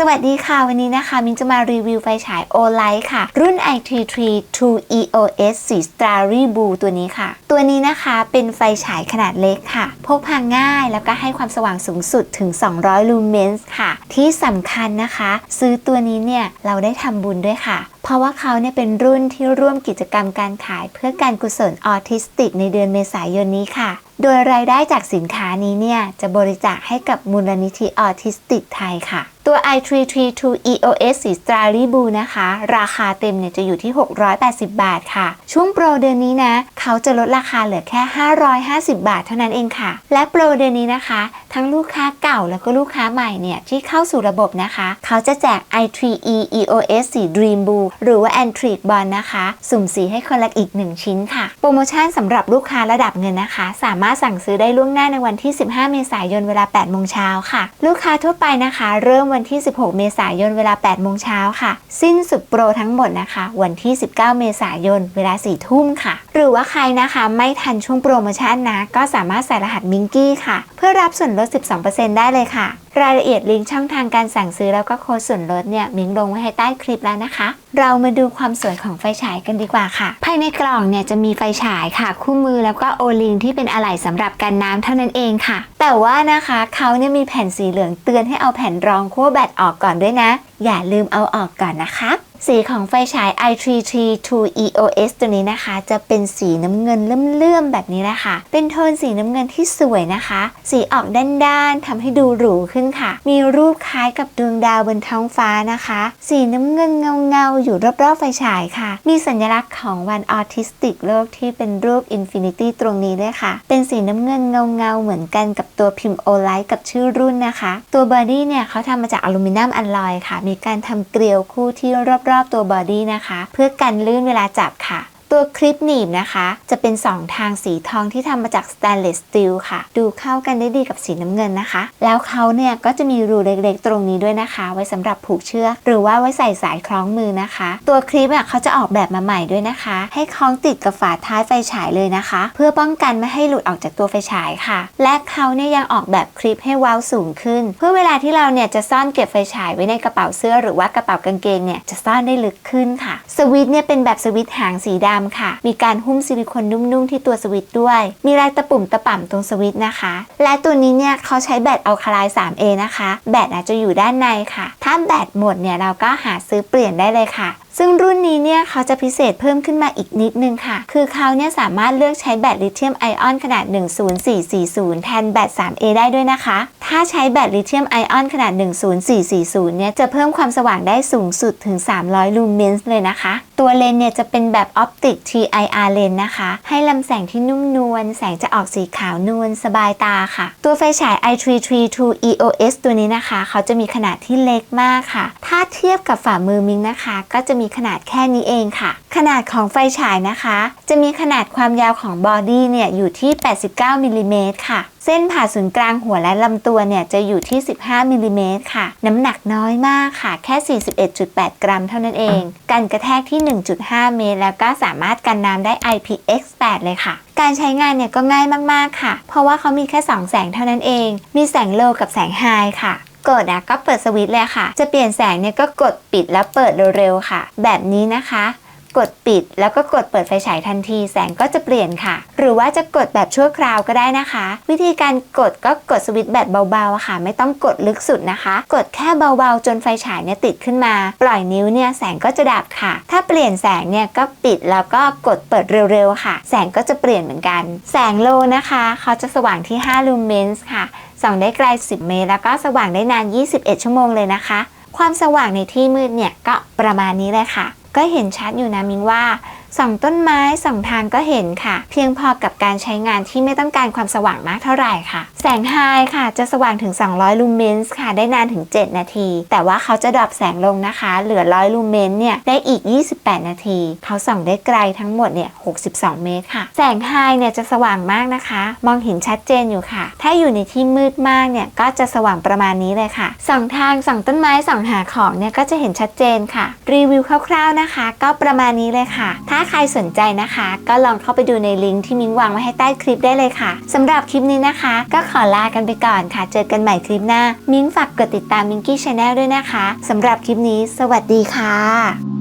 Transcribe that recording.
สวัสดีค่ะ วันนี้นะคะ มินจะมารีวิวไฟฉาย o l i g h t ค่ะ รุ่น i33 2 EOS สี Starry Blue ตัวนี้ค่ะ ตัวนี้นะคะเป็นไฟฉายขนาดเล็กค่ะ พกพาง่ายแล้วก็ให้ความสว่างสูงสุดถึง 200 ลูเมนส์ค่ะ ที่สำคัญนะคะ ซื้อตัวนี้เนี่ย เราได้ทำบุญด้วยค่ะ เพราะว่าเขาเนี่ยเป็นรุ่นที่ร่วมกิจกรรมการขายเพื่อการกุศลออทิสติกในเดือนเมษายนนี้ค่ะ โดยรายได้จากสินค้านี้เนี่ย จะบริจาคให้กับมูลนิธิออทิสติกไทยค่ะ ตัว i332 EOS สี Starry Blue นะคะ ราคาเต็มเนี่ยจะอยู่ที่ 680 บาทค่ะ ช่วงโปรเดือนนี้นะ เขาจะลดราคาเหลือแค่ 550 บาทเท่านั้นเองค่ะ และโปรเดือนนี้นะคะ ทั้งลูกค้าเก่าแล้วก็ลูกค้าใหม่เนี่ยที่เข้าสู่ระบบนะคะ เขาจะแจก i3e EOS สี Dream Blue หรือว่า Antique Bond นะคะ สุ่มสีให้คนละอีก 1 ชิ้นค่ะ โปรโมชั่นสำหรับลูกค้าระดับเงินนะคะ สามารถสั่งซื้อได้ล่วงหน้าในวันที่ 15 เมษายนเวลา 8 โมงเช้าค่ะ ลูกค้าทั่วไปนะคะ เริ่มวันที่ 16 เมษายนเวลา 8 โมงเช้าค่ะ สิ้นสุดโปรทั้งหมดนะคะ วันที่ 19 เมษายนเวลา 4 ทุ่มค่ะ หรือว่าใครนะคะไม่ทันช่วงโปรโมชั่นนะ ก็สามารถใส่รหัสมิงกี้ค่ะ เพื่อรับส่วนลด 12%ได้เลยค่ะ รายละเอียดลิงก์ช่องทางการสั่งซื้อแล้วก็โค้ดส่วนลดเนี่ยมิงลงไว้ให้ใต้คลิปแล้วนะคะ เรามาดูความสวยของไฟฉายกันดีกว่าค่ะ ภายในกล่องเนี่ยจะมีไฟฉายค่ะ คู่มือแล้วก็โอลิงที่เป็นอะไหล่สำหรับกันน้ำเท่านั้นเองค่ะ แต่ว่านะคะเขาเนี่ยมีแผ่นสีเหลืองเตือนให้เอาแผ่นรองขั้วแบตออกก่อนด้วยนะ อย่าลืมเอาออกก่อนนะคะ สีของไฟฉาย i33 2 EOS ตัวนี้นะคะ จะเป็นสีน้ำเงินเลื่อมๆแบบนี้นะคะ เป็นโทนสีน้ำเงินที่สวยนะคะ สีออกด้านๆทำให้ดูหรูขึ้นค่ะ มีรูปคล้ายกับดวงดาวบนท้องฟ้านะคะ สีน้ำเงินเงาๆอยู่รอบๆไฟฉายค่ะ มีสัญลักษณ์ของวันออทิสติกโลกที่เป็นรูปอินฟินิตี้ตรงนี้ด้วยค่ะ เป็นสีน้ำเงินเงาๆเหมือนกันกับตัวพิมพ์โอไลท์กับชื่อรุ่นนะคะ ตัวบอดี้เนี่ยเขาทำมาจากอลูมิเนียมอลลอยค่ะ มีการทำเกลียวคู่ที่รอบรอบๆตัวบอดี้นะคะ เพื่อกันลื่นเวลาจับค่ะ ตัวคลิปหนีบนะคะ จะเป็น 2 ทางสีทองที่ทำมาจากสแตนเลสสตีลค่ะ ดูเข้ากันได้ดีกับสีน้ำเงินนะคะ แล้วเขาเนี่ยก็จะมีรูเล็กๆ ตรงนี้ด้วยนะคะ ไว้สำหรับผูกเชือก หรือว่าไว้ใส่สายคล้องมือนะคะ ตัวคลิปอะเขาจะออกแบบมาใหม่ด้วยนะคะ ให้คล้องติดกับฝาท้ายไฟฉายเลยนะคะ เพื่อป้องกันไม่ให้หลุดออกจากตัวไฟฉายค่ะ และเขาเนี่ยยังออกแบบคลิปให้ว้าสูงขึ้น เพื่อเวลาที่เราเนี่ยจะซ่อนเก็บไฟฉายไว้ในกระเป๋าเสื้อหรือว่ากระเป๋ากางเกงเนี่ยจะซ่อนได้ลึกขึ้นค่ะ สวิตเนี่ยเป็นแบบสวิตหางสีดำค่ะ มีการหุ้มซิลิโคนนุ่มๆที่ตัวสวิตด้วย มีลายตะปุ่มตะป่ำตรงสวิตนะคะ และตัวนี้เนี่ยเขาใช้แบตอัลคาไลน์ 3A นะคะ แบตอาจจะอยู่ด้านในค่ะ ถ้าแบตหมดเนี่ยเราก็หาซื้อเปลี่ยนได้เลยค่ะ ซึ่งรุ่นนี้เนี่ยเขาจะพิเศษเพิ่มขึ้นมาอีกนิดนึงค่ะ คือเขาเนี่ยสามารถเลือกใช้แบตลิเธียมไอออนขนาด 10440 แทนแบต 3A ได้ด้วยนะคะ ถ้าใช้แบตลิเธียมไอออนขนาด 10440 เนี่ยจะเพิ่มความสว่างได้สูงสุดถึง 300 ลูเมนส์เลยนะคะ ตัวเลนส์เนี่ยจะเป็นแบบออปติก TIR เลนส์นะคะ ให้ลำแสงที่นุ่มนวล แสงจะออกสีขาวนวลสบายตาค่ะ ตัวไฟฉาย i332 EOS ตัวนี้นะคะ เขาจะมีขนาดที่เล็กมากค่ะ ถ้าเทียบกับฝ่ามือมิงนะคะ ก็จะมีขนาดแค่นี้เองค่ะ ขนาดของไฟฉายนะคะ จะมีขนาดความยาวของบอดี้เนี่ยอยู่ที่ 89มิลลิเมตรค่ะ เส้นผ่าศูนย์กลางหัวและลำตัวเนี่ยจะอยู่ที่ 15มิลลิเมตรค่ะ น้ำหนักน้อยมากค่ะ แค่ 41.8 กรัมเท่านั้นเอง กันกระแทกที่ 1.5 เมตร แล้วก็สามารถกันน้ำได้ IPX8 เลยค่ะการใช้งานเนี่ยก็ง่ายมาก ๆ ค่ะ เพราะว่าเขามีแค่ 2 แสงเท่านั้นเอง มีแสงโลกับแสงไฮค่ะ กดอะก็เปิดสวิตช์เลยค่ะ จะเปลี่ยนแสงเนี่ยก็กดปิดแล้วเปิดเร็วๆค่ะ แบบนี้นะคะ กดปิด แล้วก็กดเปิดไฟฉายทันที แสงก็จะเปลี่ยนค่ะ หรือว่าจะกดแบบชั่วคราวก็ได้นะคะ วิธีการกดก็กดสวิตช์แบบเบาๆค่ะ ไม่ต้องกดลึกสุดนะคะ กดแค่เบาๆ จนไฟฉายเนี่ยติดขึ้นมา ปล่อยนิ้วเนี่ยแสงก็จะดับค่ะ ถ้าเปลี่ยนแสงเนี่ยก็ปิดแล้วก็กดเปิดเร็วๆค่ะ แสงก็จะเปลี่ยนเหมือนกัน แสงโลนะคะเขาจะสว่างที่ 5 ลูเมนส์ค่ะส่องได้ไกล 10 เมตร แล้วก็สว่างได้นาน 21 ชั่วโมงเลยนะคะ ความสว่างในที่มืดเนี่ยก็ประมาณนี้เลยค่ะ ก็เห็นชัดอยู่นะมิงว่า ส่องต้นไม้ส่องทางก็เห็นค่ะ เพียงพอกับการใช้งานที่ไม่ต้องการความสว่างมากเท่าไหร่ค่ะ แสงไฮค่ะ จะสว่างถึง 200 ลูเมนส์ค่ะ ได้นานถึง 7 นาที แต่ว่าเขาจะดรอปแสงลงนะคะ เหลือ 100 ลูเมนส์เนี่ย ได้อีก 28 นาที เขาส่องได้ไกลทั้งหมดเนี่ย 62 เมตรค่ะ แสงไฮเนี่ยจะสว่างมากนะคะ มองเห็นชัดเจนอยู่ค่ะ ถ้าอยู่ในที่มืดมากเนี่ย ก็จะสว่างประมาณนี้เลยค่ะ ส่องทาง ส่องต้นไม้ ส่องหาของเนี่ย ก็จะเห็นชัดเจนค่ะ รีวิวคร่าวๆนะคะ ก็ประมาณนี้เลยค่ะถ้าาใครสนใจนะคะ ก็ลองเข้าไปดูในลิงก์ที่มิ้งวางไว้ให้ใต้คลิปได้เลยค่ะสำหรับคลิปนี้นะคะ ก็ขอลากันไปก่อนค่ะ เจอกันใหม่คลิปหน้า มิ้งฝากกดติดตามมิงกี้ชาแนลด้วยนะคะสำหรับคลิปนี้ สวัสดีค่ะ